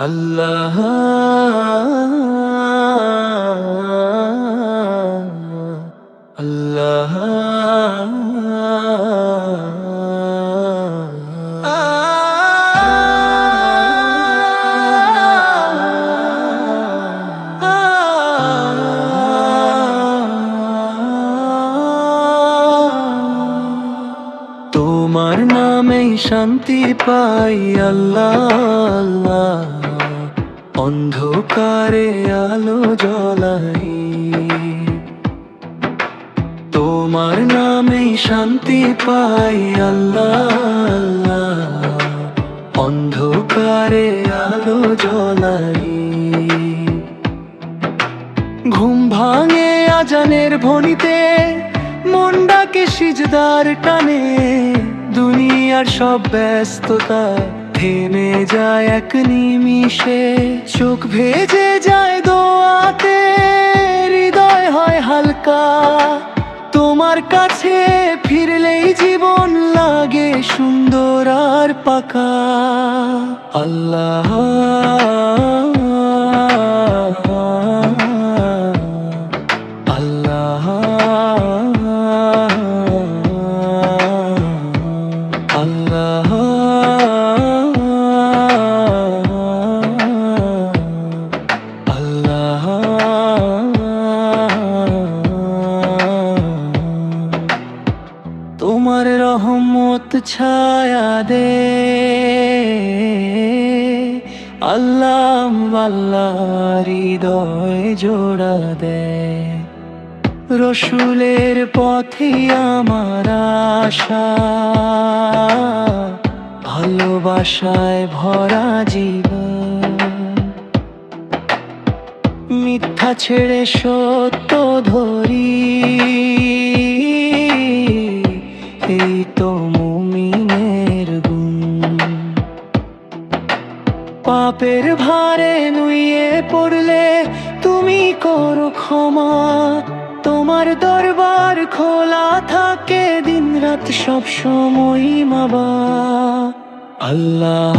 আল্লাহ। আল্লাহ। তোমার নামেই শান্তি পাই আল্লাহ আল্লাহ। অন্ধকারে আলো জ্বলাই। তোমার নামেই শান্তি পাই আল্লাহ। অন্ধকারে আলো জ্বলাই। ঘুম ভাঙে আজানের ভনিতে মন ডাকে সিজদার টানে। দুনিয়ার সব ব্যস্ততা থেমে যায় এক নিমিষে, চোখ ভেজে যায় দোয়াতে, হৃদয় হয় হালকা। তোমার কাছে ফিরলেই জীবন লাগে সুন্দর আর পাকা। আল্লাহ আল্লাহ ছায়া দে। আল্লাহ আল্লাহ হৃদয় জোড়া দে। রসুলের পথে আমার আশা। ভালোবাসায় ভরা জীবন। মিথ্যা ছেড়ে সত্য পাপের ভারে নুইয়ে পড়লে তুমি করো ক্ষমা। তোমার দরবার খোলা থাকে দিন রাত সব সময় মাবা। আল্লাহ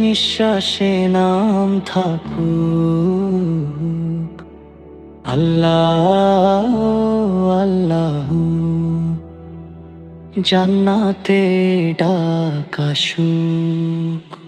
নিঃশ্বাসে নাম থাকুক। আল্লাহ আল্লাহ। জান্নাতে ডাকাশুক